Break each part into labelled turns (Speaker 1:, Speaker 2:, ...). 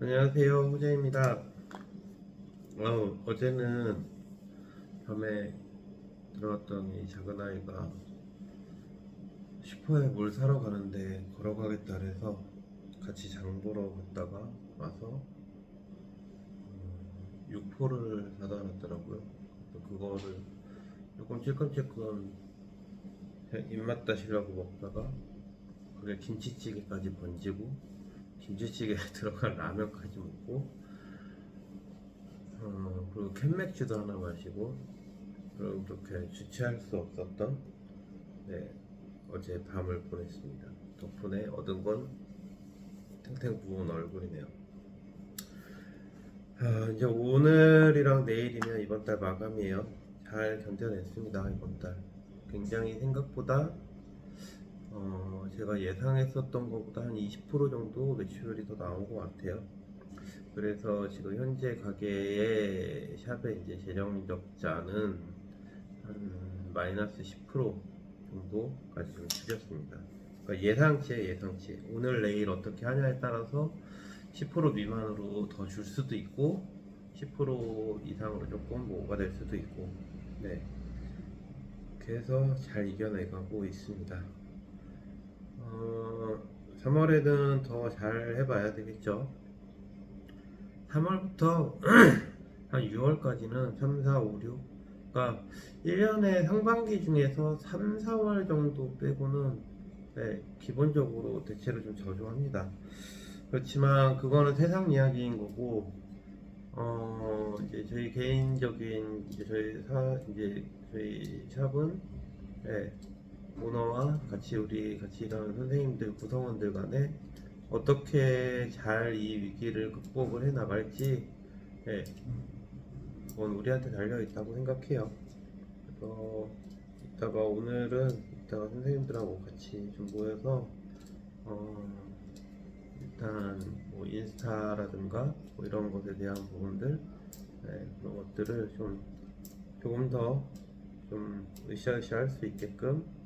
Speaker 1: 안녕하세요 호재입니다. 어, 어제는 밤에 들어왔더니 작은 아이가 슈퍼에 뭘 사러 가는데 걸어가겠다 그래서 같이 장 보러 갔다가 와서 음, 육포를 사다 놨더라고요. 그거를 조금 찔끔찔끔 입맛 다시려고 먹다가 그게 김치찌개까지 번지고 김치찌개에 들어간 라면까지 먹고 어, 그리고 캔맥주도 하나 마시고 그리고 그렇게 주체할 수 없었던 네, 어제 밤을 보냈습니다. 덕분에 얻은 건 탱탱 부은 얼굴이네요. 아, 이제 오늘이랑 내일이면 이번 달 마감이에요. 잘 견뎌냈습니다 이번 달. 굉장히 생각보다 어, 제가 예상했었던 것보다 한 20% 정도 매출이 더 나온 것 같아요. 그래서 지금 현재 가게의 샵의 이제 재정 적자는 한 마이너스 10% 정도까지 좀 줄였습니다. 그러니까 예상치에 예상치. 오늘 내일 어떻게 하냐에 따라서 10% 미만으로 더 줄 수도 있고 10% 이상으로 조금 뭐 오가 될 수도 있고 네. 그래서 잘 이겨내가고 있습니다. 어, 3월에는 더 잘 해봐야 되겠죠. 3월부터 한 6월까지는 3, 4, 5, 6. 그러니까 1년의 상반기 중에서 3, 4월 정도 빼고는 네, 기본적으로 대체로 좀 저조합니다. 그렇지만 그거는 세상 이야기인 거고, 어, 이제 저희 개인적인 이제 저희 사 이제 저희 샵은 네, 오너와 같이 우리 같이 일하는 선생님들 구성원들 간에 어떻게 잘 이 위기를 극복을 해 나갈지 예, 그건 우리한테 달려 있다고 생각해요. 그래서 이따가 오늘은 이따가 선생님들하고 같이 좀 모여서 어, 일단 뭐 인스타라든가 뭐 이런 것에 대한 부분들 예, 그런 것들을 좀 조금 더좀 으쌰으쌰 할 수 있게끔 뭐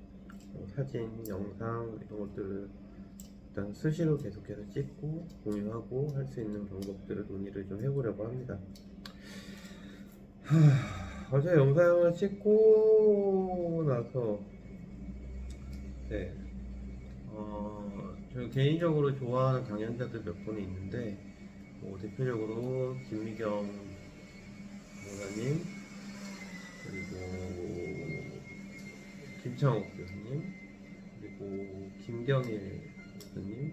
Speaker 1: 사진, 영상 이런 것들을 일단 수시로 계속해서 찍고 공유하고 할 수 있는 방법들을 논의를 좀 해보려고 합니다. 하, 어제 영상을 찍고 나서 네, 어, 저 개인적으로 좋아하는 강연자들 몇 분이 있는데 뭐 대표적으로 김미경 목사님 그리고 김창욱 교수님 그리고 김경일 교수님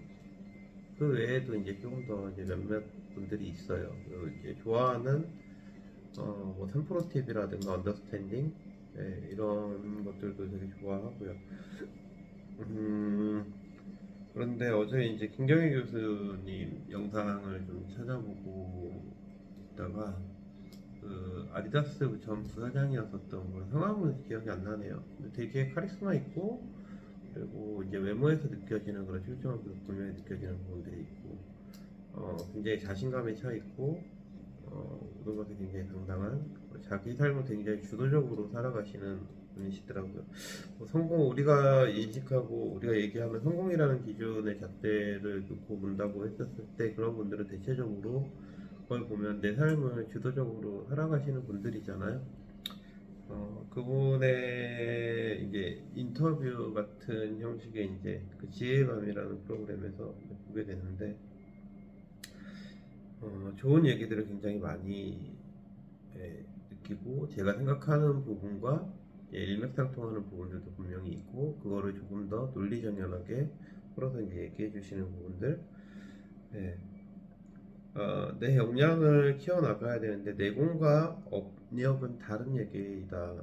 Speaker 1: 그 외에도 이제 조금 더 이제 몇몇 분들이 있어요. 그 이제 좋아하는 어뭐 3프로 TV라든가 언더스탠딩 네, 이런 것들도 되게 좋아하고요. 음 그런데 어제 이제 김경일 교수님 영상을 좀 찾아보고 있다가 그 아디다스 전 부사장이었었던 분 성함은 기억이 안 나네요. 근데 되게 카리스마 있고 그리고 이제 외모에서 느껴지는 그런 실존한 분명히 느껴지는 부분들이 있고 어, 굉장히 자신감에 차 있고 어, 모든 것에 굉장히 당당한 자기 삶을 굉장히 주도적으로 살아가시는 분이시더라고요. 뭐 성공 우리가 인식하고 우리가 얘기하면 성공이라는 기준의 잣대를 놓고 본다고 했었을 때 그런 분들은 대체적으로 그걸 보면 내 삶을 주도적으로 살아가시는 분들이잖아요. 어, 그분의 이제 인터뷰 같은 형식의 이제 그 지혜의 밤이라는 프로그램에서 보게 됐는데 어, 좋은 얘기들을 굉장히 많이 예, 느끼고 제가 생각하는 부분과 예, 일맥상통하는 부분들도 분명히 있고 그거를 조금 더 논리정연하게 풀어서 이제 얘기해 주시는 부분들 예. 어, 내 역량을 키워나가야 되는데 내공과 업력은 다른 얘기다.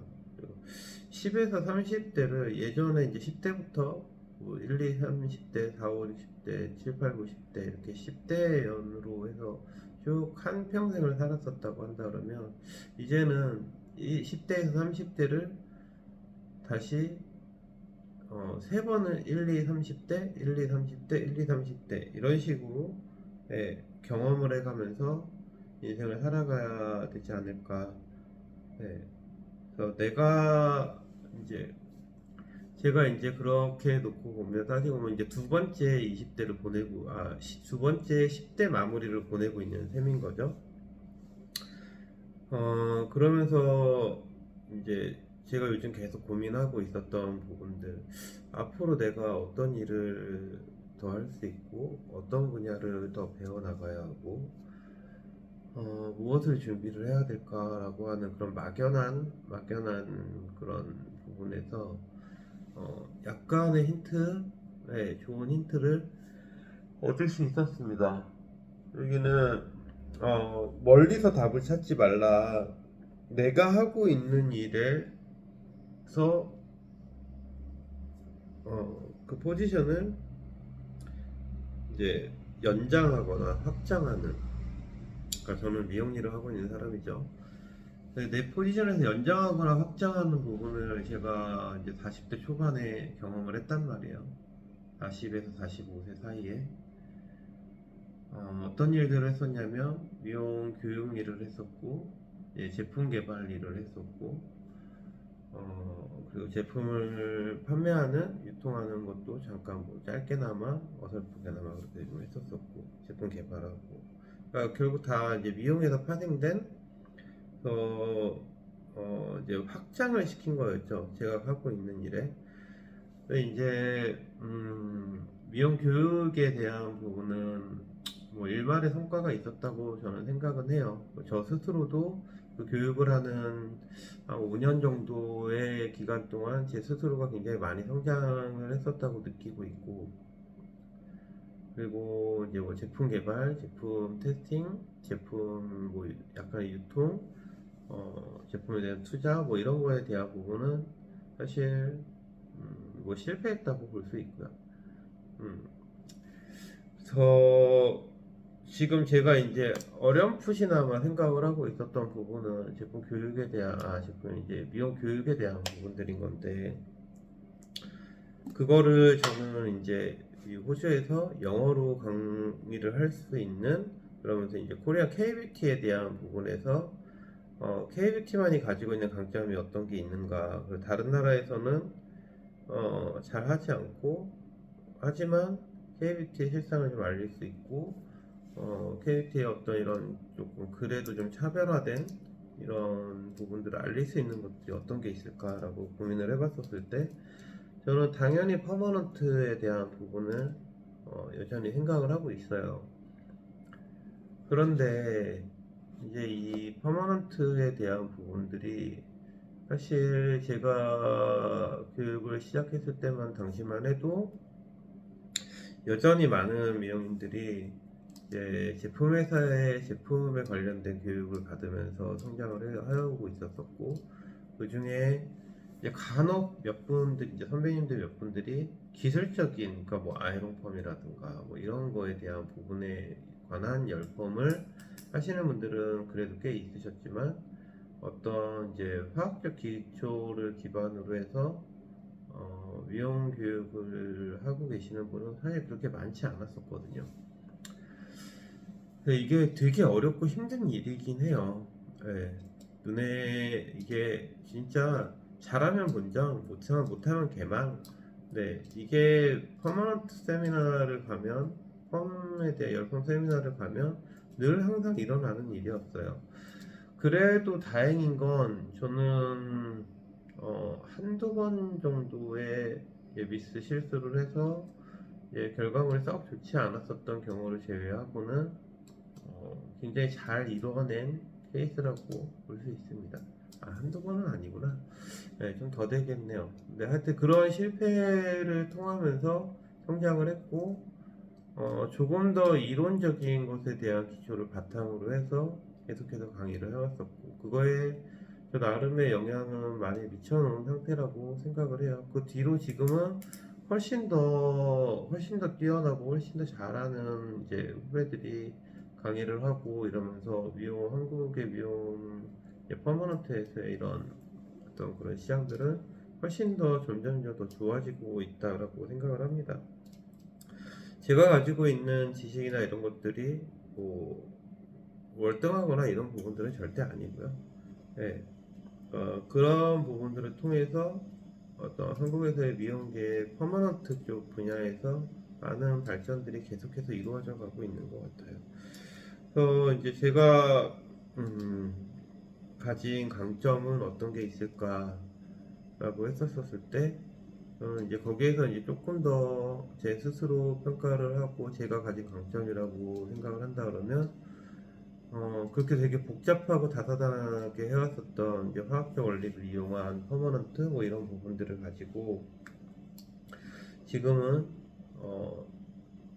Speaker 1: 10에서 30대를 예전에 이제 10대부터 뭐 1, 2, 30대, 4, 5, 60대, 7, 8, 90대 이렇게 10대 연으로 해서 쭉 한 평생을 살았었다고 한다 그러면 이제는 이 10대에서 30대를 다시 어, 세 번을 1, 2, 30대, 1, 2, 30대, 1, 2, 30대 이런 식으로 예, 경험을 해가면서 인생을 살아가야 되지 않을까. 네. 그래서 내가 이제 제가 이제 그렇게 놓고 보면 따지고 보면 이제 두 번째 20대를 보내고 아 두 번째 10대 마무리를 보내고 있는 셈인 거죠. 어 그러면서 이제 제가 요즘 계속 고민하고 있었던 부분들 앞으로 내가 어떤 일을 더 할 수 있고 어떤 분야를 더 배워 나가야 하고 어, 무엇을 준비를 해야 될까라고 하는 그런 막연한 막연한 그런 부분에서 어, 약간의 힌트, 네, 좋은 힌트를 얻을 수 있었습니다. 여기는 어, 멀리서 답을 찾지 말라. 내가 하고 있는 일에서 어, 그 포지션을 이제 연장하거나 확장하는. 그러니까 저는 미용 일을 하고 있는 사람이죠. 네, 내 포지션에서 연장하거나 확장하는 부분을 제가 이제 40대 초반에 경험을 했단 말이에요. 40에서 45세 사이에. 어, 떤 일들을 했었냐면, 미용 교육 일을 했었고, 예, 제품 개발 일을 했었고, 어, 그리고 제품을 판매하는, 유통하는 것도 잠깐 뭐 짧게나마, 어설프게나마 그렇게 좀 했었었고, 제품 개발하고. 그러니까 결국 다 이제 미용에서 파생된 어, 어, 이제 확장을 시킨 거였죠. 제가 하고 있는 일에. 이제, 음, 미용 교육에 대한 부분은 뭐 일말의 성과가 있었다고 저는 생각은 해요. 저 스스로도 그 교육을 하는 한 5년 정도의 기간 동안 제 스스로가 굉장히 많이 성장을 했었다고 느끼고 있고, 그리고 이제 뭐 제품 개발, 제품 테스팅, 제품 뭐 약간 유통, 어, 제품에 대한 투자 뭐 이런 거에 대한 부분은 사실 음, 뭐 실패했다고 볼 수 있고요. 음. 그래서 지금 제가 이제 어렴풋이나마 생각을 하고 있었던 부분은 제품 교육에 대한 아 제품 이제 미용 교육에 대한 부분들인 건데 그거를 저는 이제 이 호주에서 영어로 강의를 할 수 있는 그러면서 이제 코리아 KBT에 대한 부분에서 어, KBT만이 가지고 있는 강점이 어떤 게 있는가. 그리고 다른 나라에서는 어, 잘 하지 않고 하지만 KBT의 실상을 좀 알릴 수 있고 어, KBT의 어떤 이런 조금 그래도 좀 차별화된 이런 부분들을 알릴 수 있는 것들이 어떤 게 있을까라고 고민을 해봤었을 때 저는 당연히 퍼머넌트에 대한 부분을 어, 여전히 생각을 하고 있어요. 그런데 이제 이 퍼머넌트에 대한 부분들이 사실 제가 교육을 시작했을 때만 당시만 해도 여전히 많은 미용인들이 이제 제품 회사의 제품에 관련된 교육을 받으면서 성장을 해- 하고 있었었고 그 중에 이제 간혹 몇 분들 이제 선배님들 몇 분들이 기술적인 그러니까 뭐 아이롱펌이라든가 뭐 이런 거에 대한 부분에 관한 열펌을 하시는 분들은 그래도 꽤 있으셨지만 어떤 이제 화학적 기초를 기반으로 해서 어, 미용 교육을 하고 계시는 분은 사실 그렇게 많지 않았었거든요. 근데 이게 되게 어렵고 힘든 일이긴 해요. 예. 눈에 이게 진짜 잘하면 본정, 못하면 못하면 개망. 네, 이게 퍼머넌트 세미나를 가면 펌에 대해 열펌 세미나를 가면 늘 항상 일어나는 일이었어요. 그래도 다행인 건 저는 어, 한두 번 정도의 예, 미스 실수를 해서 예, 결과물이 썩 좋지 않았었던 경우를 제외하고는 어, 굉장히 잘 이루어낸 케이스라고 볼 수 있습니다. 아, 한두 번은 아니구나. 네, 좀 더 되겠네요. 근데 하여튼 그런 실패를 통하면서 성장을 했고, 어, 조금 더 이론적인 것에 대한 기초를 바탕으로 해서 계속해서 강의를 해왔었고, 그거에 저 나름의 영향은 많이 미쳐놓은 상태라고 생각을 해요. 그 뒤로 지금은 훨씬 더, 훨씬 더 뛰어나고 훨씬 더 잘하는 이제 후배들이 강의를 하고 이러면서 미용, 한국의 미용 이제 퍼머넌트에서의 이런 어떤 그런 시장들은 훨씬 더 점점점 더 좋아지고 있다라고 생각을 합니다. 제가 가지고 있는 지식이나 이런 것들이 뭐 월등하거나 이런 부분들은 절대 아니고요. 예. 어, 그런 부분들을 통해서 어떤 한국에서의 미용계 퍼머넌트 쪽 분야에서 많은 발전들이 계속해서 이루어져 가고 있는 것 같아요. 그래서 이제 제가 음, 가진 강점은 어떤 게 있을까라고 했었을 때 저는 이제 거기에서 이제 조금 더 제 스스로 평가를 하고 제가 가진 강점이라고 생각을 한다 그러면 어, 그렇게 되게 복잡하고 다사다난하게 해왔었던 이제 화학적 원리를 이용한 퍼머넌트 뭐 이런 부분들을 가지고 지금은 어,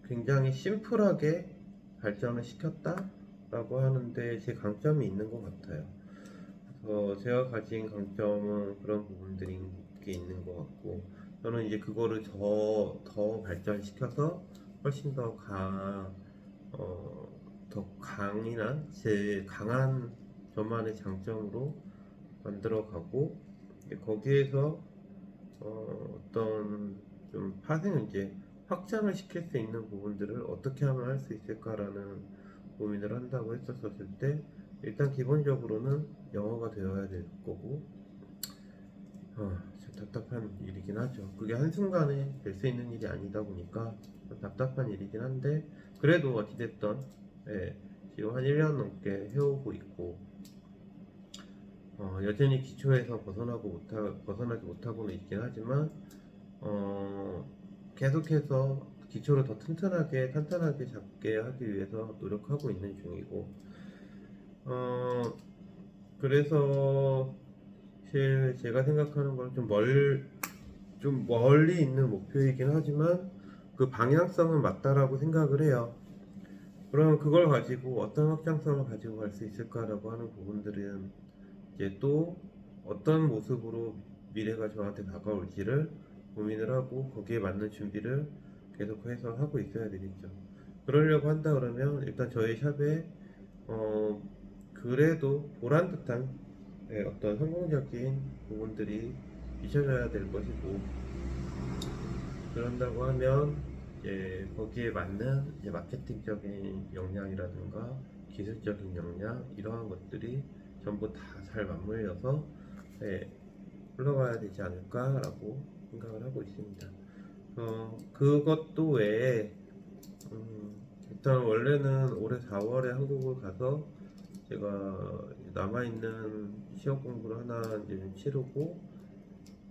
Speaker 1: 굉장히 심플하게 발전을 시켰다라고 하는데 제 강점이 있는 것 같아요. 그래서 제가 가진 강점은 그런 부분들이 게 있는 것 같고 저는 이제 그거를 더, 더 발전시켜서 훨씬 더 강, 어, 더 강인한 제 강한 저만의 장점으로 만들어가고 거기에서 어, 어떤 좀 파생 이제 확장을 시킬 수 있는 부분들을 어떻게 하면 할 수 있을까라는 고민을 한다고 했었을 때 일단 기본적으로는 영어가 되어야 될 거고 어, 좀 답답한 일이긴 하죠. 그게 한순간에 될 수 있는 일이 아니다 보니까 좀 답답한 일이긴 한데 그래도 어찌됐든 예, 지금 한 1년 넘게 해오고 있고 어, 여전히 기초에서 벗어나고 못하, 벗어나지 못하고는 있긴 하지만 어, 계속해서 기초를 더 튼튼하게 탄탄하게 잡게 하기 위해서 노력하고 있는 중이고 어, 그래서 사실 제가 생각하는 건 좀 멀, 좀 멀리 있는 목표이긴 하지만 그 방향성은 맞다라고 생각을 해요. 그럼 그걸 가지고 어떤 확장성을 가지고 갈 수 있을까라고 하는 부분들은 이제 또 어떤 모습으로 미래가 저한테 다가올지를 고민을 하고 거기에 맞는 준비를 계속해서 하고 있어야 되겠죠. 그러려고 한다 그러면 일단 저희 샵에 어 그래도 보란 듯한 네, 어떤 성공적인 부분들이 비춰져야 될 것이고 그런다고 하면 이제 거기에 맞는 이제 마케팅적인 역량이라든가 기술적인 역량 이러한 것들이 전부 다 잘 맞물려서 네, 흘러가야 되지 않을까라고 생각을 하고 있습니다. 어, 그것도 외에 음, 일단 원래는 올해 4월에 한국을 가서 제가 남아있는 시험 공부를 하나 이제 좀 치르고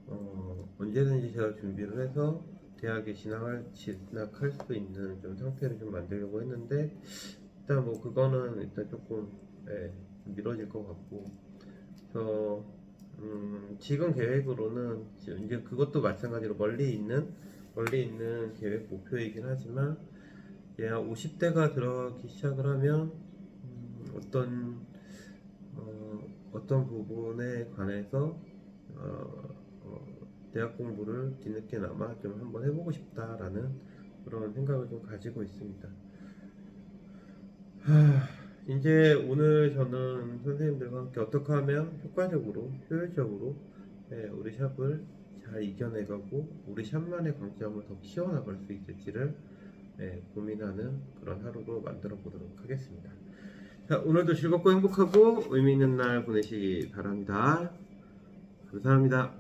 Speaker 1: 어, 언제든지 제가 준비를 해서 대학에 진학할, 진학할 수 있는 좀 상태를 좀 만들려고 했는데 일단 뭐 그거는 일단 조금 예, 좀 미뤄질 것 같고 그래서 음, 지금 계획으로는 이제 그것도 마찬가지로 멀리 있는 멀리 있는 계획 목표이긴 하지만 한 50대가 들어가기 시작을 하면 음, 어떤 어, 어떤 부분에 관해서 어, 어, 대학 공부를 뒤늦게나마 좀 한번 해보고 싶다라는 그런 생각을 좀 가지고 있습니다. 하, 이제 오늘 저는 선생님들과 함께 어떻게 하면 효과적으로, 효율적으로 예, 우리 샵을 잘 이겨내가고 우리 샵만의 강점을 더 키워나갈 수 있을지를 예, 고민하는 그런 하루로 만들어 보도록 하겠습니다. 자, 오늘도 즐겁고 행복하고 의미 있는 날 보내시기 바랍니다. 감사합니다.